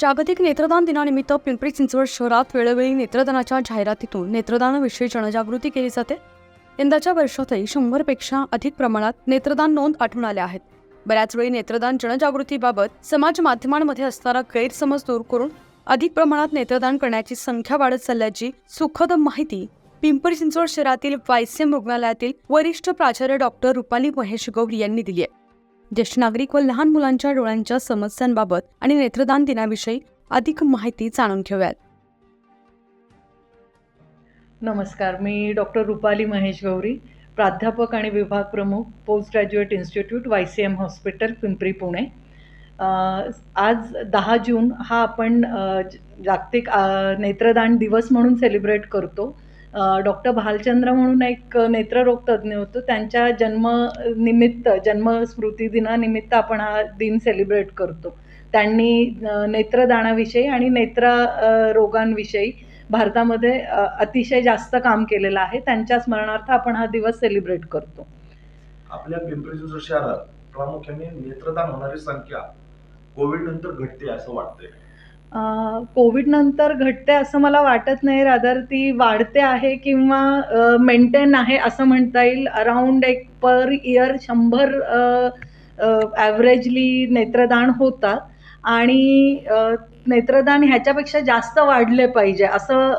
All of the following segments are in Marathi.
जागतिक नेत्रदान दिनानिमित्त पिंपरी चिंचवड शहरात वेळोवेळी नेत्रदानाच्या जाहिरातीतून नेत्रदानाविषयी जनजागृती केली जाते. यंदाच्या वर्षातही शंभरपेक्षा अधिक प्रमाणात नेत्रदान नोंद आढळून आल्या आहेत. बऱ्याच वेळी नेत्रदान जनजागृतीबाबत समाज माध्यमांमध्ये असणारा गैरसमज दूर करून अधिक प्रमाणात नेत्रदान करण्याची संख्या वाढत चालल्याची सुखद माहिती पिंपरी चिंचवड शहरातील वायसीएम रुग्णालयातील वरिष्ठ प्राचार्य डॉक्टर रुपाली महेश गौरी यांनी दिली आहे. ज्येष्ठ नागरिक व लहान मुलांच्या डोळ्यांच्या समस्यांबाबत आणि नेत्रदान दिनाविषयी अधिक माहिती जाणून घेऊयात. नमस्कार मी डॉक्टर रुपाली महेश गौरी प्राध्यापक आणि विभाग प्रमुख post graduate institute Y C M hospital Pimpri Pune. आज दहा जून हा आपण जागतिक नेत्रदान दिवस म्हणून सेलिब्रेट करतो. डॉक्टर भालचंद्र म्हणून एक नेत्ररोग तज्ज्ञ होतो. त्यांच्या जन्मनिमित्त जन्मस्मृती दिनानिमित्त आपण हा दिन सेलिब्रेट करतो. त्यांनी नेत्रदानाविषयी आणि नेत्र रोगांविषयी भारतामध्ये अतिशय जास्त काम केलेलं आहे. त्यांच्या स्मरणार्थ आपण हा दिवस सेलिब्रेट करतो. आपल्या पिंपरी चिंचवड शहरात प्रामुख्याने नेत्रदान होणारी संख्या कोविड नंतर घटते असं वाटतंय. कोविडनंतर घटते असं मला वाटत नाही रादर ती वाढते आहे किंवा मेंटेन आहे असं म्हणता येईल. अराऊंड एक पर इयर शंभर ॲव्हरेजली नेत्रदान होतात आणि नेत्रदान ह्याच्यापेक्षा जास्त वाढले पाहिजे असं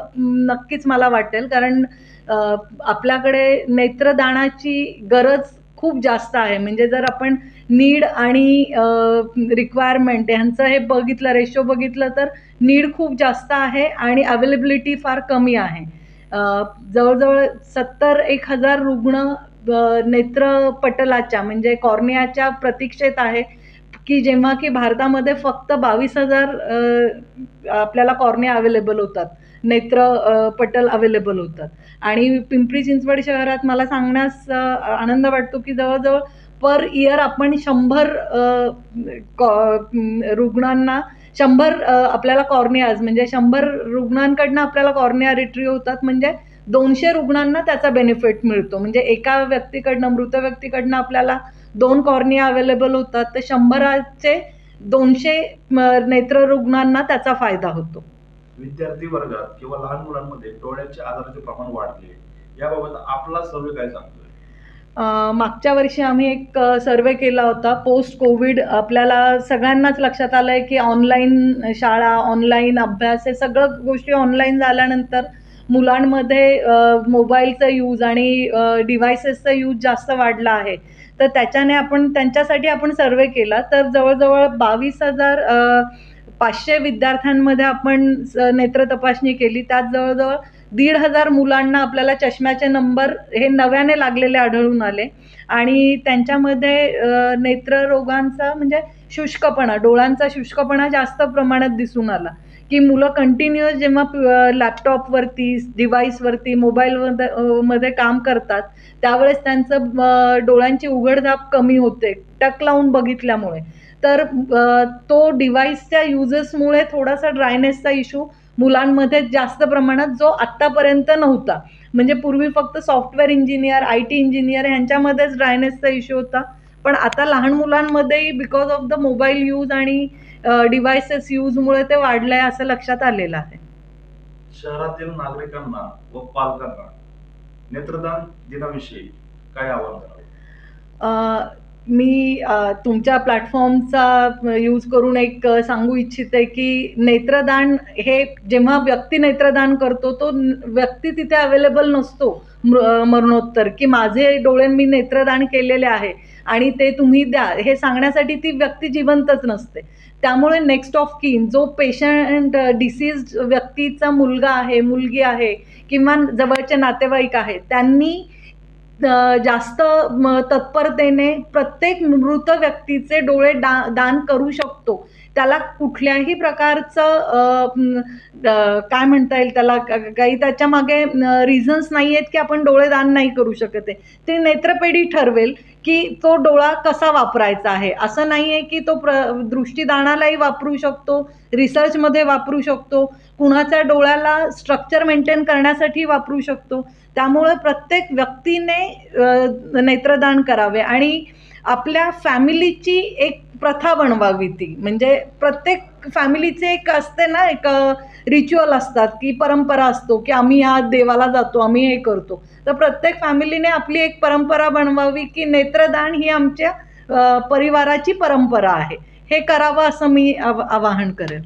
नक्कीच मला वाटेल. कारण आपल्याकडे नेत्रदानाची गरज खूप जास्त आहे. म्हणजे जर आपण नीड आणि रिक्वायरमेंट ह्यांचं हे बघितलं रेशो बघितलं तर नीड खूप जास्त आहे आणि अवेलेबिलिटी फार कमी आहे. जवळजवळ सत्तर एक हजार रुग्ण नेत्रपटलाच्या म्हणजे कॉर्नियाच्या प्रतीक्षेत आहे की जेव्हा की भारतामध्ये फक्त बावीस हजार आपल्याला कॉर्निया अवेलेबल होतात. नेत्र पटल अवेलेबल होतात. आणि पिंपरी चिंचवड शहरात मला सांगण्यास आनंद वाटतो की जवळजवळ पर इयर आपण शंभर कॉ- रुग्णांना शंभर आपल्याला कॉर्नियाज म्हणजे शंभर रुग्णांकडनं आपल्याला कॉर्निया रिट्रीव्ह होतात. म्हणजे दोनशे रुग्णांना त्याचा बेनिफिट मिळतो. म्हणजे एका व्यक्तीकडनं मृत व्यक्तीकडनं आपल्याला दोन कॉर्निया अवेलेबल होतात. तर शंभराचे दोनशे नेत्र रुग्णांना त्याचा फायदा होतो. विद्यार्थी वर्गात किंवा लहान मुलांमध्ये डोळ्याच्या आजाराचे प्रमाण वाढले याबाबत आपला सर्वे काय सांगतोय? मागच्या वर्षी आम्ही एक सर्वे केला होता पोस्ट कोविड आपल्याला सगळ्यांनाच लक्षात आलं आहे की ऑनलाईन शाळा ऑनलाईन अभ्यास हे सगळं गोष्टी ऑनलाईन झाल्यानंतर मुलांमध्ये मोबाईलचा यूज आणि डिव्हायसेसचा यूज जास्त वाढला आहे. तर त्याच्याने आपण त्यांच्यासाठी आपण सर्वे केला. तर जवळजवळ बावीस हजार पाचशे विद्यार्थ्यांमध्ये आपण स- नेत्र तपासणी केली. त्यात जवळजवळ दीड हजार मुलांना आपल्याला चष्म्याचे नंबर हे नव्याने लागलेले आढळून आले. आणि त्यांच्यामध्ये नेत्ररोगांचा म्हणजे शुष्कपणा डोळ्यांचा शुष्कपणा जास्त प्रमाणात दिसून आला. की मुलं कंटिन्युअस जेव्हा लॅपटॉपवरती डिव्हाइसवरती मोबाईलमध्ये मध्ये काम करतात त्यावेळेस त्यांचं डोळ्यांची उघडझाप कमी होते टक लावून बघितल्यामुळे. तर तो डिव्हाइसच्या युजेसमुळे थोडासा ड्रायनेसचा इश्यू मुलांमध्ये जास्त प्रमाणात जो आत्तापर्यंत नव्हता. म्हणजे पूर्वी फक्त software engineer I T engineer ह्यांच्यामध्येच ड्रायनेसचा इश्यू होता. पण आता लहान मुलांमध्येही because of the mobile use आणि डिव्हायसेस यूजमुळे ते वाढलं आहे असं लक्षात आलेलं आहे. शहरातील नागरिकांना व पालकांना नेत्रदान दिनाविषयी काय आवाहन करावं. मी तुमच्या प्लॅटफॉर्मचा यूज करून एक सांगू इच्छिते की नेत्रदान हे जेव्हा व्यक्ती नेत्रदान करतो तो व्यक्ती तिथे अवेलेबल नसतो मृ- मरणोत्तर की माझे डोळे मी नेत्रदान केलेले आहे आणि ते तुम्ही द्या. हे सांगण्यासाठी ती व्यक्ती जिवंतच नसते. त्यामुळे नेक्स्ट ऑफ किन जो पेशंट डिसीज व्यक्तीचा मुलगा आहे मुलगी आहे किंवा जवळचे नातेवाईक आहेत त्यांनी जास्त म, तत्परतेने प्रत्येक मृत व्यक्तीचे डोळे डा दान करू शकतो. त्याला कुठल्याही प्रकारचं काय म्हणता येईल त्याला काही त्याच्यामागे रिझन्स नाही आहेत की आपण डोळे दान नाही करू शकत आहे. ते नेत्रपेढी ठरवेल. की तो डोळा कसा वापरायचा आहे? असं नाही आहे की तो प्र दृष्टीदानालाही वापरू शकतो रिसर्चमध्ये वापरू शकतो कुणाच्या डोळ्याला स्ट्रक्चर मेंटेन करण्यासाठी वापरू शकतो. त्यामुळे प्रत्येक व्यक्तीने नेत्रदान करावे. आणि आपल्या फॅमिलीची एक प्रथा बनवावी ती. म्हणजे प्रत्येक फॅमिलीचे एक असते ना एक रिच्युअल असतात की परंपरा असतो की आम्ही ह्या देवाला जातो आम्ही हे करतो. तर प्रत्येक फॅमिलीने आपली एक परंपरा बनवावी की नेत्रदान ही आमच्या परिवाराची परंपरा आहे. हे करावं असं मी आव आवाहन करेन.